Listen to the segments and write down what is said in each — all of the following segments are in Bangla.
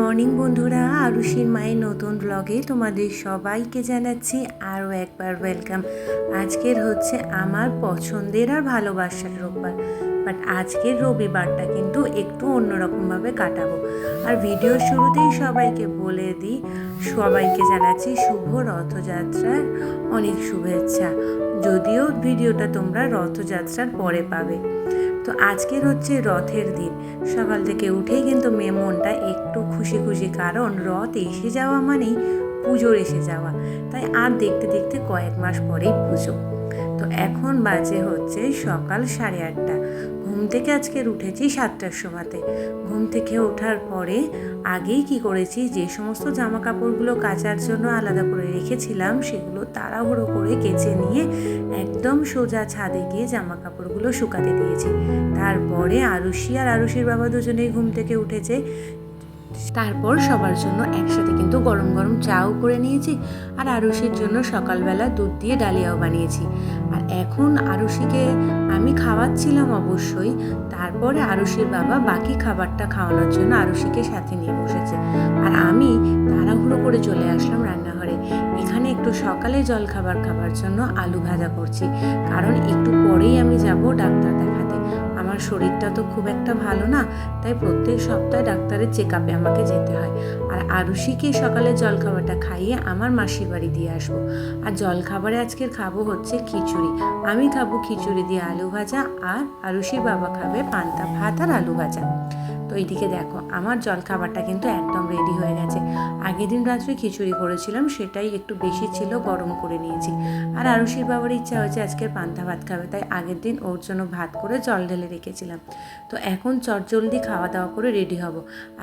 মর্নিং বন্ধুরা। আরুষির মায়ের নতুন ব্লগে তোমাদের সবাইকে জানাচ্ছি আরও একবার ওয়েলকাম আজকের হচ্ছে আমার পছন্দের আর ভালোবাসার রোববার বাট আজকের রবিবারটা কিন্তু একটু অন্যরকমভাবে কাটাবো। আর ভিডিও শুরুতেই সবাইকে বলে দিই, সবাইকে জানাচ্ছি শুভ রথযাত্রার অনেক শুভেচ্ছা। যদিও ভিডিওটা তোমরা রথযাত্রার পরে পাবে। তো আজকের হচ্ছে রথের দিন। সকাল থেকে উঠেই কিন্তু মেয়ে মনটা একটু খুশি খুশি, কারণ রথ এসে যাওয়া মানেই পুজোর এসে যাওয়া। তাই আর দেখতে দেখতে কয়েক মাস পরেই পুজো। তো এখন বাজে হচ্ছে সকাল সাড়ে আটটা। ঘুম থেকে আজকের উঠেছি সাতটার সময়তে। ঘুম থেকে ওঠার পরে আগেই কি করেছি, যে সমস্ত জামা কাপড়গুলো কাচার জন্য আলাদা করে রেখেছিলাম, সেগুলো তাড়াহুড়ো করে কেচে নিয়ে একদম সোজা ছাদে গিয়ে জামা কাপড়গুলো শুকাতে দিয়েছি। তারপরে আরুষি আর আরুষির বাবা দুজনেই ঘুম থেকে উঠেছে। তারপর সবার জন্য একসাথে কিন্তু গরম গরম চাও করে নিয়েছি, আর আরুষির জন্য সকালবেলা দুধ দিয়ে ডালিয়াও বানিয়েছি। আর এখন আরুষিকে আমি খাওয়াচ্ছিলাম অবশ্যই, তারপরে আরুষির বাবা বাকি খাবারটা খাওয়ানোর জন্য আরুষিকে সাথে নিয়ে বসেছে। আর আমি তাড়াহুড়ো করে চলে আসলাম রান্নাঘরে। এখানে একটু সকালে জল খাবার খাবার জন্য আলু ভাজা করছি, কারণ একটু পরেই আমি যাব ডাক্তার দেখাতে। আমার শরীরটা তো খুব একটা ভালো না, তাই প্রত্যেক সপ্তাহে ডাক্তারের চেক আপে আমাকে যেতে হয়। আর আরুষিকে সকালে জলখাবারটা খাইয়ে আমার মাসির বাড়ি দিয়ে আসব। আর জলখাবারে আজকের খাব হচ্ছে খিচুড়ি। আমি খাব খিচুড়ি দিয়ে আলু ভাজা আর আরুষির বাবা খাবে পান্তা ভাত আর আলু ভাজা। তো এইদিকে দেখো, আমার জলখাবারটা কিন্তু একদম রেডি হয়ে গেছে। আগের দিন রাত্রে খিচুড়ি করেছিলাম, সেটাই একটু বেশি ছিল, গরম করে নিয়েছি। আর আরুষির বাবার ইচ্ছা হয়েছে আজকে পান্তা ভাত খাবে, তাই আগের দিন ওর জন্য ভাত করে জল ঢেলে রেখেছিলাম। তো এখন চটজলদি খাওয়া দাওয়া করে রেডি হব।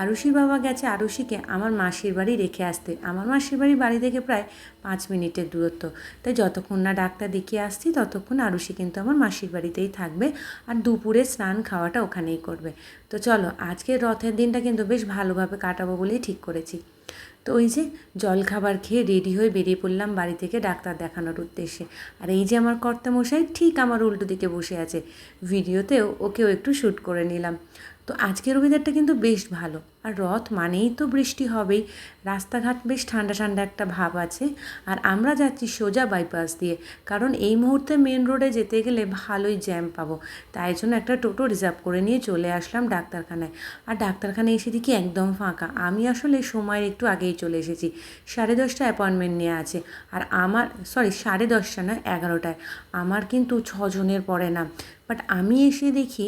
আরুষির বাবা গেছে আরুষিকে আমার মাসির বাড়ি রেখে আসতে। আমার মাসির বাড়ি বাড়ি থেকে প্রায় পাঁচ মিনিটের দূরত্ব। তাই যতক্ষণ না ডাক্তার দেখিয়ে আসছি, ততক্ষণ আরুষি কিন্তু আমার মাসির বাড়িতেই থাকবে আর দুপুরে স্নান খাওয়াটা ওখানেই করবে। তো চলো, আজকের রথের দিনটা কিন্তু বেশ ভালোভাবে কাটাবো বলেই ঠিক করেছি। তো ওই যে জল খাবার খেয়ে রেডি হয়ে বেরিয়ে পড়লাম বাড়ি থেকে ডাক্তার দেখানোর উদ্দেশ্যে। আর এই যে আমার কর্তামশাই ঠিক আমার উল্টো দিকে বসে আছে। ভিডিওতেও ওকেও একটু শ্যুট করে নিলাম। তো আজকের ওয়েদারটা কিন্তু বেশ ভালো। আর রথ মানেই তো বৃষ্টি হবেই। রাস্তাঘাট বেশ ঠান্ডা ঠান্ডা একটা ভাব আছে। আর আমরা যাচ্ছি সোজা বাইপাস দিয়ে। কারণ এই মুহূর্তে মেন রোডে যেতে গেলে ভালোই জ্যাম পাবো। তাই জন্য একটা টোটো রিজার্ভ করে নিয়ে চলে আসলাম ডাক্তারখানায়। আর ডাক্তারখানায় এসে দেখি একদম ফাঁকা। আমি আসলে সময়ের একটু আগেই চলে এসেছি। সাড়ে দশটা অ্যাপয়েন্টমেন্ট নিয়ে আছে। আর আমার সরি সাড়ে দশটা না, এগারোটায়। আমার কিন্তু ছজনের পরে না বাট আমি এসে দেখি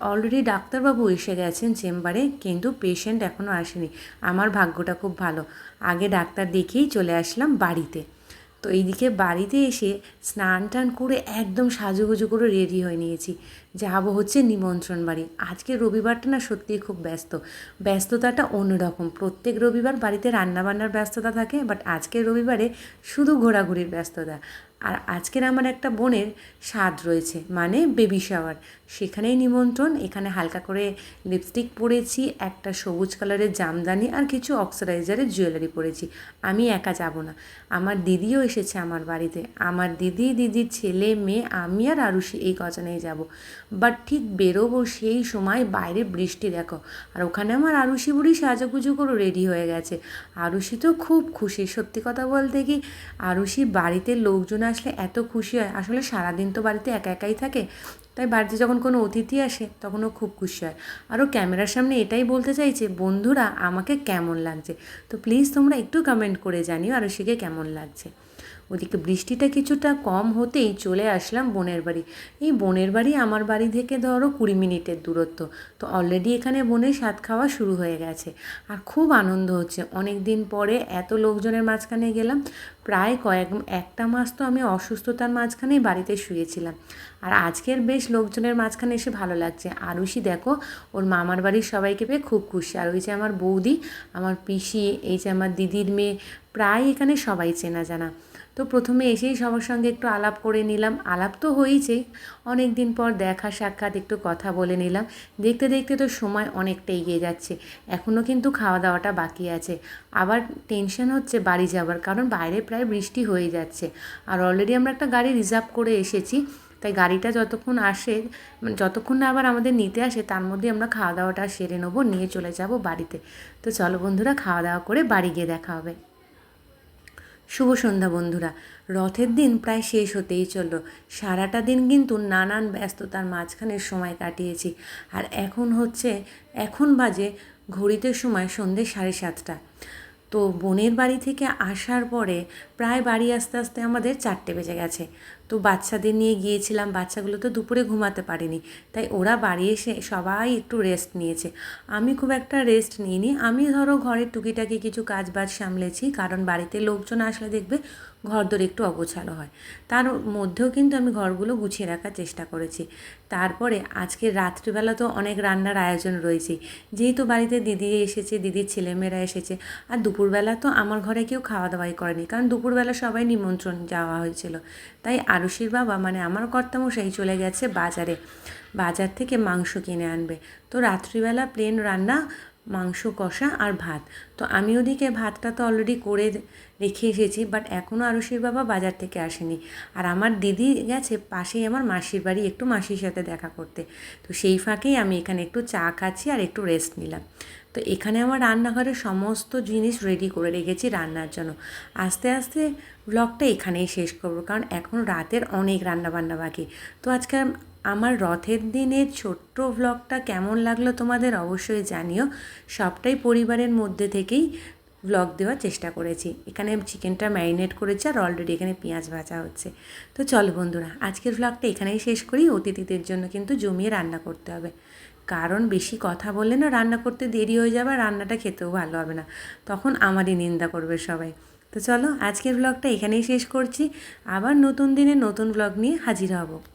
অলরেডি ডাক্তারবাবু এসে গেছেন চেম্বারে, কিন্তু পেশেন্ট এখনও আসেনি। আমার ভাগ্যটা খুব ভালো। আগে ডাক্তার দেখেই চলে আসলাম বাড়িতে। তো এইদিকে বাড়িতে এসে স্নান টান করে একদম সাজুগুজু করে রেডি হয়ে নিয়েছি। যাব হচ্ছে নিমন্ত্রণ বাড়ি। আজকে রবিবারটা না সত্যিই খুব ব্যস্ত। ব্যস্ততাটা অন্যরকম। প্রত্যেক রবিবার বাড়িতে রান্নাবান্নার ব্যস্ততা থাকে বাট আজকের রবিবারে শুধু ঘোরাঘুরির ব্যস্ততা। আর আজকের আমার একটা বোনের স্বাদ রয়েছে মানে বেবি শাওয়ার সেখানেই নিমন্ত্রণ, এখানে হালকা করে লিপস্টিক পরেছি, একটা সবুজ কালারের জামদানি আর কিছু অক্সিডাইজারের জুয়েলারি পরেছি। আমি একা যাব না। আমার দিদিও এসেছে আমার বাড়িতে। আমার দিদি, দিদির ছেলে, মেয়ে, আমি আর আরুষি এই কজনেই যাব। বাট ঠিক বেরোবো সেই সময় বাইরে বৃষ্টি, দেখো। আর ওখানে আমার আরুষি বুড়ি সাজাগুজু করে রেডি হয়ে গেছে। আরুষি তো খুব খুশি। সত্যি কথা বলতে কি, আরুষি বাড়িতে লোকজন আসলে এত খুশি হয়। আসলে সারাদিন তো বাড়িতে একা একাই থাকে, তাই বাড়িতে যখন কোনো অতিথি আসে তখনও খুব খুশি হয়। আরও ক্যামেরার সামনে এটাই বলতে চাইছে, বন্ধুরা, আমাকে কেমন লাগছে? তো প্লিজ তোমরা একটু কমেন্ট করে জানিও আরুষিকে কেমন লাগছে। ওদিকে বৃষ্টিটা কিছুটা কম হতেই চলে আসলাম বোনের বাড়ি। এই বোনের বাড়ি আমার বাড়ি থেকে ধরো কুড়ি মিনিটের দূরত্ব। তো অলরেডি এখানে বোনের স্বাদ খাওয়া শুরু হয়ে গেছে। আর খুব আনন্দ হচ্ছে। অনেক দিন পরে এত লোকজনের মাঝখানে গেলাম। প্রায় কয়েক, একটা মাস তো আমি অসুস্থতার মাঝখানেই বাড়িতে শুয়েছিলাম। আর আজকের বেশ লোকজনের মাঝখানে এসে ভালো লাগছে। আরুষি দেখো, ওর মামার বাড়ির সবাইকে পেয়ে খুব খুশি। আর ওই যে আমার বৌদি, আমার পিসি, এই যে আমার দিদির মেয়ে, প্রায় এখানে সবাই চেনা জানা। প্রথমে এসেই সবার সঙ্গে একটু আলাপ করে নিলাম। আলাপ তো হয়েছেই অনেক দিন পর দেখা, সাক্ষাৎ একটু কথা বলে নিলাম। দেখতে দেখতে তো সময় অনেকটা এগিয়ে যাচ্ছে এখনও কিন্তু খাওয়া দাওয়াটা বাকি আছে। আবার টেনশন হচ্ছে বাড়ি যাবার কারণ বাইরে প্রায় বৃষ্টি হয়ে যাচ্ছে। আর অলরেডি আমরা একটা গাড়ি রিজার্ভ করে এসেছি, তাই গাড়িটা যতক্ষণ আসে মানে যতক্ষণ না আবার আমাদের নিতে আসে, তার মধ্যে আমরা খাওয়া দাওয়াটা সেরে নেব, নিয়ে চলে যাব বাড়িতে। তো চলো বন্ধুরা, খাওয়া দাওয়া করে বাড়ি গিয়ে দেখা হবে। শুভ সন্ধ্যা বন্ধুরা। রথের দিন প্রায় শেষ হতেই চলল। সারাটা দিন কিন্তু নানান ব্যস্ততার মাঝখানে সময় কাটিয়েছি। আর এখন হচ্ছে, এখন বাজে ঘড়িতে সময় সন্ধ্যে সাড়ে সাতটা। তো বোনের বাড়ি থেকে আসার পরে প্রায় বাড়ি আসতে আসতে আমাদের চারটে বেজে গেছে। তো বাচ্চাদের নিয়ে গিয়েছিলাম, বাচ্চাগুলো তো দুপুরে ঘুমাতে পারিনি। তাই ওরা বাড়ি এসে সবাই একটু রেস্ট নিয়েছে। আমি খুব একটা রেস্ট নিইনি। আমি ধরো ঘরের টুকিটাকি কিছু কাজ বাজ সামলেছি, কারণ বাড়িতে লোকজন আসলে দেখবে ঘর দর একটু অগোছালো হয়। তার মধ্যেও কিন্তু আমি ঘরগুলো গুছিয়ে রাখার চেষ্টা করেছি। তারপরে আজকে রাত্রিবেলা তো অনেক রান্নার আয়োজন রয়েছে। যেহেতু বাড়িতে দিদি এসেছে, দিদির ছেলেমেয়েরা এসেছে, আর দুপুরবেলা তো আমার ঘরে কেউ খাওয়া দাওয়াই করেনি। কারণ দুপুরবেলা সবাই নিমন্ত্রণ যাওয়া হয়েছিল। তাই আরুষির বাবা মানে আমার কর্তামশাই চলে গেছে বাজারে। বাজার থেকে মাংস কিনে আনবে। তো রাত্রিবেলা প্লেন রান্না মাংস, কষা আর ভাত। তো আমি ওদিকে ভাতটা তো অলরেডি করে রেখে এসেছি বাট এখনও আরুষির বাবা বাজার থেকে আসেনি। আর আমার দিদি গেছে পাশেই আমার মাসির বাড়ি, একটু মাসির সাথে দেখা করতে। তো সেই ফাঁকেই আমি এখানে একটু চা খাচ্ছি আর একটু রেস্ট নিলাম। তো এখানে আমার রান্নাঘরে সমস্ত জিনিস রেডি করে রেখেছি রান্নার জন্য। আস্তে আস্তে ব্লগটা এখানেই শেষ করব, কারণ এখন রাতের অনেক রান্না বান্না বাকি। তো আজকে আমার রথের দিনের ছোট্ট ভ্লগটা কেমন লাগল তোমাদের অবশ্যই জানিও। সবটাই পরিবারের মধ্যে থেকেই ব্লগ দেওয়ার চেষ্টা করেছি। এখানে চিকেনটা ম্যারিনেট করেছি আর অলরেডি এখানে পেঁয়াজ ভাজা হচ্ছে। তো চল বন্ধুরা, আজকের ভ্লগটা এখানেই শেষ করি। অতিথিদের জন্য কিন্তু জমিয়ে রান্না করতে হবে। কারণ বেশি কথা বললে না রান্না করতে দেরি হয়ে যাবে রান্নাটা খেতেও ভালো হবে না। তখন আমারই নিন্দা করবে সবাই। তো চলো, আজকের ব্লগটা এখানেই শেষ করছি। আবার নতুন দিনে নতুন ব্লগ নিয়ে হাজির হব।